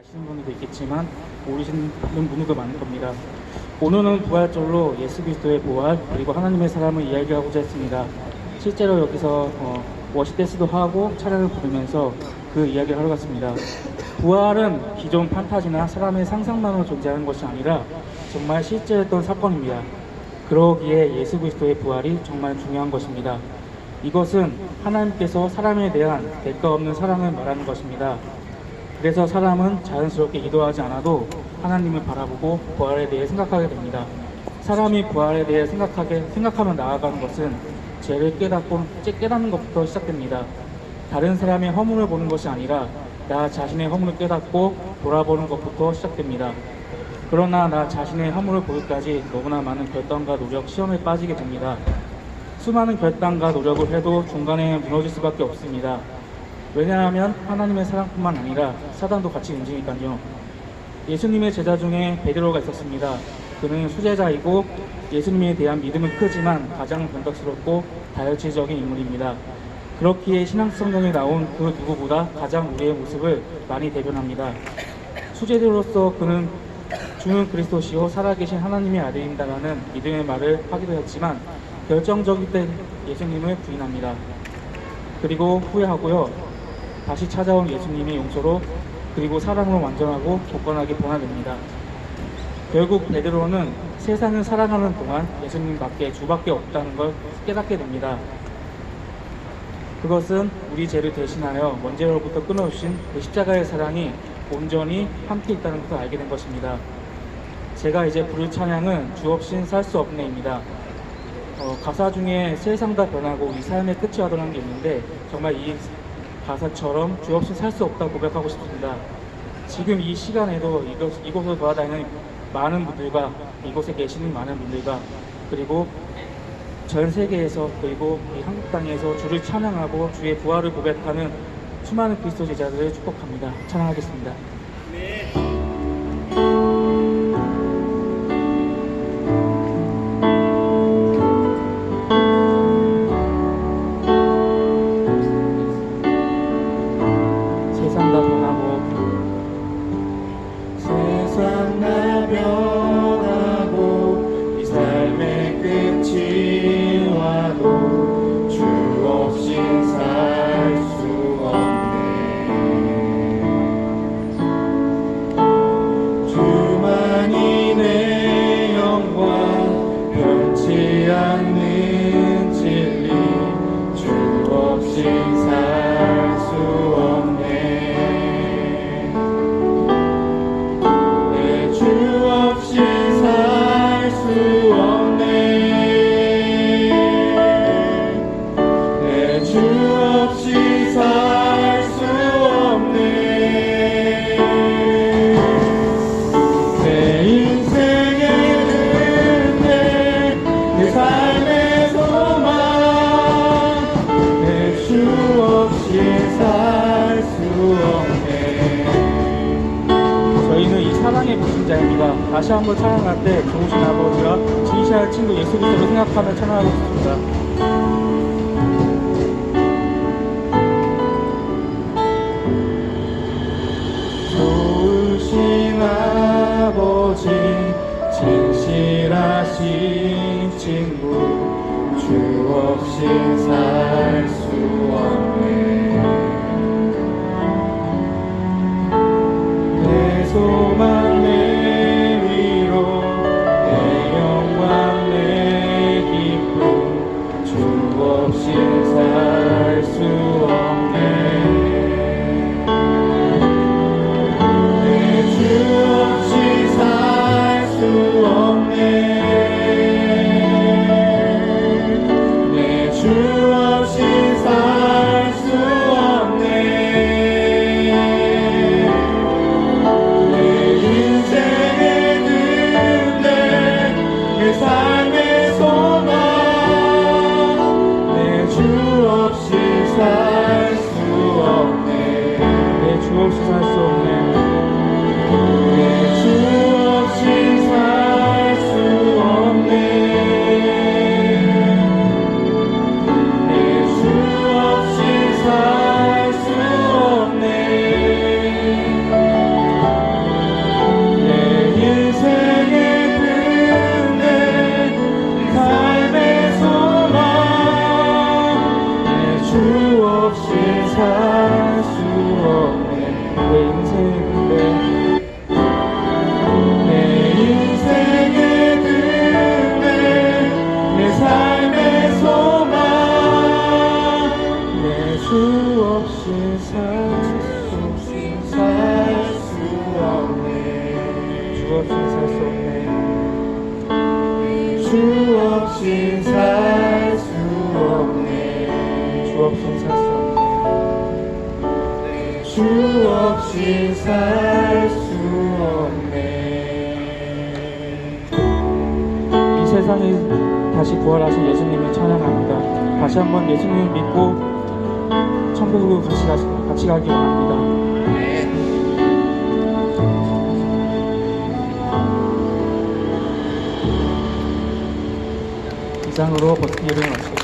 아시는 분도 있겠지만 모르시는 분들도 많을 겁니다. 오늘은 부활절로 예수 그리스도의 부활 그리고 하나님의 사람을 이야기하고자 했습니다. 실제로 여기서 어, 워시댄스도 하고 차량을 부르면서 그 이야기를 하러 갔습니다. 부활은 기존 판타지나 사람의 상상만으로 존재하는 것이 아니라 정말 실제였던 사건입니다. 그러기에 예수 그리스도의 부활이 정말 중요한 것입니다. 이것은 하나님께서 사람에 대한 대가 없는 사랑을 말하는 것입니다. 그래서 사람은 자연스럽게 기도하지 않아도 하나님을 바라보고 부활에 대해 생각하게 됩니다. 사람이 부활에 대해 생각하게 생각하며 나아가는 것은 죄를 깨닫고 깨닫는 것부터 시작됩니다. 다른 사람의 허물을 보는 것이 아니라 나 자신의 허물을 깨닫고 돌아보는 것부터 시작됩니다. 그러나 나 자신의 허물을 보기까지 너무나 많은 결단과 노력, 시험에 빠지게 됩니다. 수많은 결단과 노력을 해도 중간에 무너질 수밖에 없습니다. 왜냐하면 하나님의 사랑뿐만 아니라 사단도 같이 움직이니까요. 예수님의 제자 중에 베드로가 있었습니다. 그는 수제자이고 예수님에 대한 믿음은 크지만 가장 변덕스럽고 다혈질적인 인물입니다. 그렇기에 신앙 성경에 나온 그 누구보다 가장 우리의 모습을 많이 대변합니다. 수제자로서 그는 주는 그리스도시요 살아계신 하나님의 아들입니다라는 믿음의 말을 하기도 했지만 결정적일 때 예수님을 부인합니다. 그리고 후회하고요. 다시 찾아온 예수님의 용서로 그리고 사랑으로 완전하고 굳건하게 변화됩니다. 결국 베드로는 세상을 살아가는 동안 예수님밖에 주밖에 없다는 걸 깨닫게 됩니다. 그것은 우리 죄를 대신하여 원죄로부터 끊어주신 그 십자가의 사랑이 온전히 함께 있다는 것을 알게 된 것입니다. 제가 이제 부를 찬양은 주 없인 살 수 없네입니다. 어, 가사 중에 세상 다 변하고 이 삶의 끝이 하더라는 게 있는데 정말 이 가사처럼 주 없이 살 수 없다고 고백하고 싶습니다. 지금 이 시간에도 이곳, 이곳을 돌아다니는 많은 분들과 이곳에 계시는 많은 분들과 그리고 전 세계에서 그리고 이 한국 땅에서 주를 찬양하고 주의 부활을 고백하는 수많은 그리스도 제자들을 축복합니다. 찬양하겠습니다. 세 없 다. 다시 한번 찬양할 때 좋으신 아버지와 진실할 친구 예수 그리스도를 생각하며 찬양하고 싶습니다. 아버지 진실하신 친구 주 없이 살 수 없 Jose. 이 세상에 다시 부활하신 예수님을 찬양합니다. 다시 한번 예수님을 믿고 천국으로 같이, 가, 같이 가기 원합니다. 이상으로 버스기를 마치겠습니다